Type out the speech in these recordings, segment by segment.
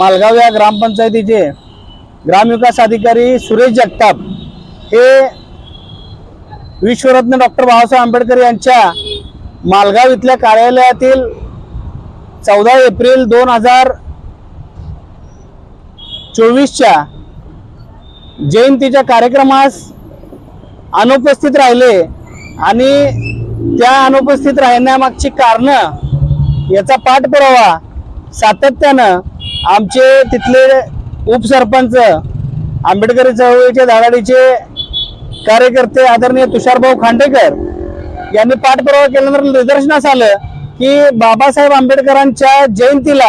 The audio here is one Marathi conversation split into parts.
मालगाव या ग्रामपंचायतीचे ग्रामविकास अधिकारी सुरेश जगताप हे विश्वरत्न डॉक्टर बाबासाहेब आंबेडकर यांच्या मालगाव इथल्या कार्यालयातील चौदा एप्रिल दोन हजार चोवीसच्या जयंतीच्या कार्यक्रमास अनुपस्थित राहिले आणि त्या अनुपस्थित राहण्यामागची कारणं याचा पाठपुरावा सातत्यानं आमचे तिथले उपसरपंच आंबेडकरी चळवळीचे धाराडीचे कार्यकर्ते आदरणीय तुषारभाऊ खांडेकर यांनी पाठपुरावा केल्यानंतर निदर्शनास आलं की बाबासाहेब आंबेडकरांच्या जयंतीला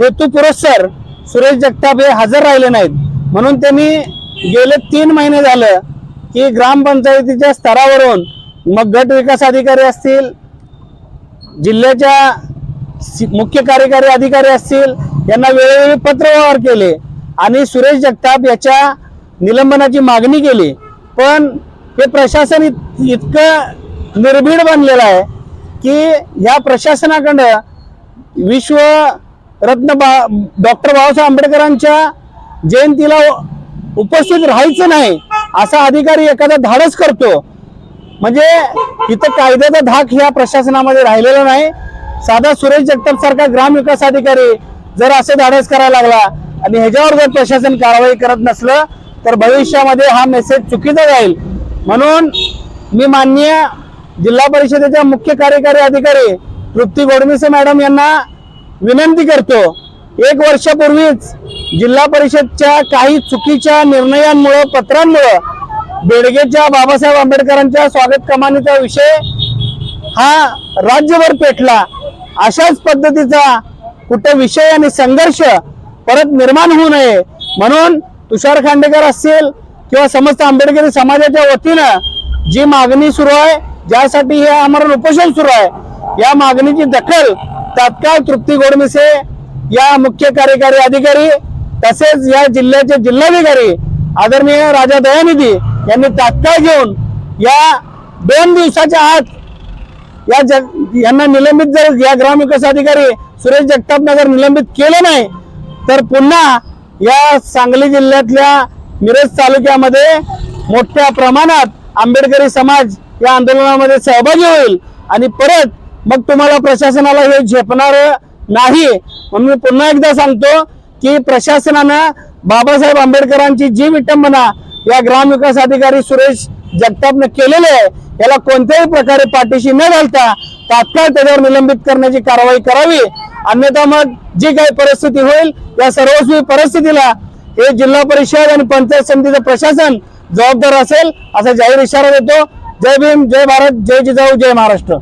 हेतू पुरस्सर सुरेश जगताप हे हजर राहिले नाहीत. म्हणून त्यांनी गेले तीन महिने झालं की ग्रामपंचायतीच्या स्तरावरून मग गट विकास अधिकारी असतील जिल्ह्याच्या मुख्य कार्यकारी अधिकारी असतील यांना वेळोवेळी पत्रव्यवहार केले आणि सुरेश जगताप याच्या निलंबनाची मागणी केली. पण हे प्रशासन इत- इतकं निर्भीड बनलेलं आहे की या प्रशासनाकडं विश्वरत्न बा डॉक्टर बाबासाहेब आंबेडकरांच्या जयंतीला उपस्थित राहायचं नाही असा अधिकारी एखादा धाडस करतो. म्हणजे इथं कायद्याचा धाक ह्या प्रशासनामध्ये राहिलेला नाही. साधा सुरेश जगताप सारखा ग्रामविकास अधिकारी जर असे धाडस करायला लागला आणि ह्याच्यावर जर प्रशासन कारवाई करत नसलं तर भविष्यामध्ये हा मेसेज चुकीचा जाईल. म्हणून मी माननीय जिल्हा परिषदेच्या मुख्य कार्यकारी अधिकारी तृप्ती गोडमिसे मॅडम यांना विनंती करतो एक वर्षापूर्वीच जिल्हा परिषदच्या काही चुकीच्या निर्णयांमुळं पत्रांमुळं बेडगेच्या बाबासाहेब आंबेडकरांच्या स्वागत कमानीचा विषय हा राज्यभर पेटला. अशाच पद्धतीचा कुठे विषय आणि संघर्ष परत निर्माण होऊ नये म्हणून तुषार खांडेकर असतील किंवा समस्त आंबेडकरी समाजाच्या वतीनं जी मागणी सुरू आहे ज्यासाठी हे आमरण उपोषण सुरू आहे या मागणीची दखल तात्काळ तृप्ती गोडमिसे या मुख्य कार्यकारी अधिकारी तसेच या जिल्ह्याचे जिल्हाधिकारी आदरणीय राजा दयानिधी यांनी तात्काळ घेऊन या दोन दिवसाच्या आत या जग यांना निलंबित जर या ग्रामविकास अधिकारी सुरेश जगतापनं जर निलंबित केलं नाही तर पुन्हा या सांगली जिल्ह्यातल्या मिरज तालुक्यामध्ये मोठ्या प्रमाणात आंबेडकरी समाज या आंदोलनामध्ये सहभागी होईल आणि परत मग तुम्हाला प्रशासनाला हे झेपणार नाही. म्हणून मी पुन्हा एकदा सांगतो की प्रशासनानं बाबासाहेब आंबेडकरांची जी विटंबना या ग्रामविकास अधिकारी सुरेश जगतापनं केलेले आहे. याला कोणत्याही प्रकारे पाठीशी न घालता तात्काळ त्याच्यावर निलंबित करण्याची कारवाई करावी. अन्यथा मग जी काही परिस्थिती होईल या सर्वस्वी परिस्थितीला हे जिल्हा परिषद आणि पंचायत समितीचं प्रशासन जबाबदार असेल असा जाहीर इशारा देतो. जय भीम जय भारत जय जिजाऊ जय महाराष्ट्र.